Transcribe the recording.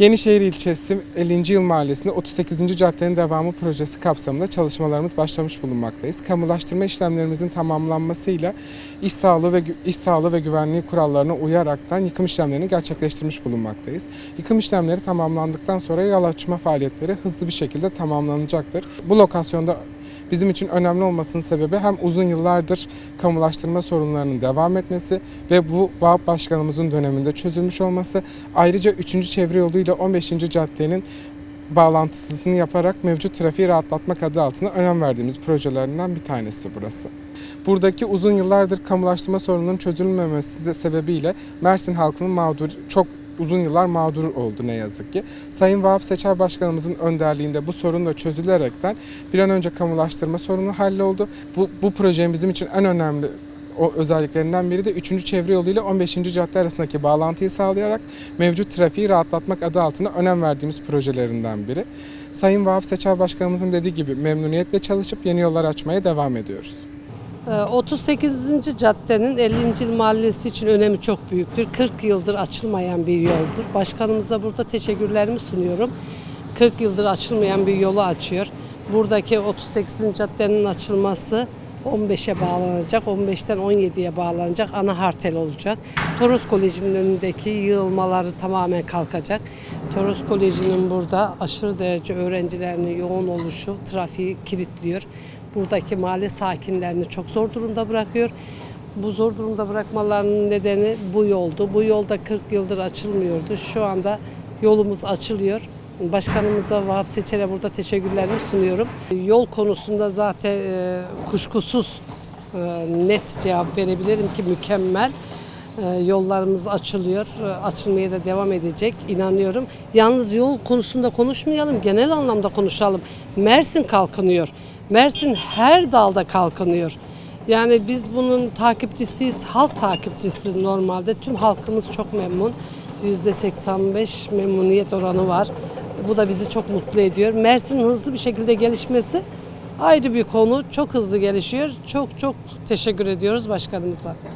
Yenişehir ilçesi 50. Yıl Mahallesi'nde 38. Caddenin Devamı projesi kapsamında çalışmalarımız başlamış bulunmaktayız. Kamulaştırma işlemlerimizin tamamlanmasıyla iş sağlığı ve iş sağlığı ve güvenliği kurallarına uyaraktan yıkım işlemlerini gerçekleştirmiş bulunmaktayız. Yıkım işlemleri tamamlandıktan sonra yol faaliyetleri hızlı bir şekilde tamamlanacaktır. Bu lokasyonda bizim için önemli olmasının sebebi hem uzun yıllardır kamulaştırma sorunlarının devam etmesi ve bu VAP Başkanımızın döneminde çözülmüş olması. Ayrıca 3. çevre yoluyla 15. caddenin bağlantısını yaparak mevcut trafiği rahatlatmak adı altında önem verdiğimiz projelerinden bir tanesi burası. Buradaki uzun yıllardır kamulaştırma sorununun çözülmemesi de sebebiyle Mersin halkının mağdur çok uzun yıllar mağdur oldu ne yazık ki. Sayın Vahap Seçer Başkanımızın önderliğinde bu sorun da çözülerekten bir an önce kamulaştırma sorunu halloldu. Bu, bu projenin bizim için en önemli o özelliklerinden biri de 3. çevre yolu ile 15. cadde arasındaki bağlantıyı sağlayarak mevcut trafiği rahatlatmak adı altında önem verdiğimiz projelerinden biri. Sayın Vahap Seçer Başkanımızın dediği gibi memnuniyetle çalışıp yeni yollar açmaya devam ediyoruz. Ee, 38. caddenin 50. yıl mahallesi için önemi çok büyüktür. 40 yıldır açılmayan bir yoldur. Başkanımıza burada teşekkürlerimi sunuyorum. 40 yıldır açılmayan bir yolu açıyor. Buradaki 38. caddenin açılması 15'e bağlanacak, 15'ten 17'ye bağlanacak, ana hartel olacak. Toros Koleji'nin önündeki yığılmaları tamamen kalkacak. Toros Koleji'nin burada aşırı derece öğrencilerinin yoğun oluşu trafiği kilitliyor. Buradaki mahalle sakinlerini çok zor durumda bırakıyor. Bu zor durumda bırakmalarının nedeni bu yoldu. Bu yolda 40 yıldır açılmıyordu. Şu anda yolumuz açılıyor. Başkanımıza Vahap Seçer'e burada teşekkürlerimi sunuyorum. Yol konusunda zaten e, kuşkusuz e, net cevap verebilirim ki mükemmel. E, Yollarımız açılıyor, e, açılmaya da devam edecek inanıyorum. Yalnız yol konusunda konuşmayalım, genel anlamda konuşalım. Mersin kalkınıyor. Mersin her dalda kalkınıyor. Yani biz bunun takipçisiyiz, halk takipçisi normalde. Tüm halkımız çok memnun. %85 memnuniyet oranı var. Bu da bizi çok mutlu ediyor. Mersin'in hızlı bir şekilde gelişmesi ayrı bir konu. Çok hızlı gelişiyor. Çok çok teşekkür ediyoruz başkanımıza.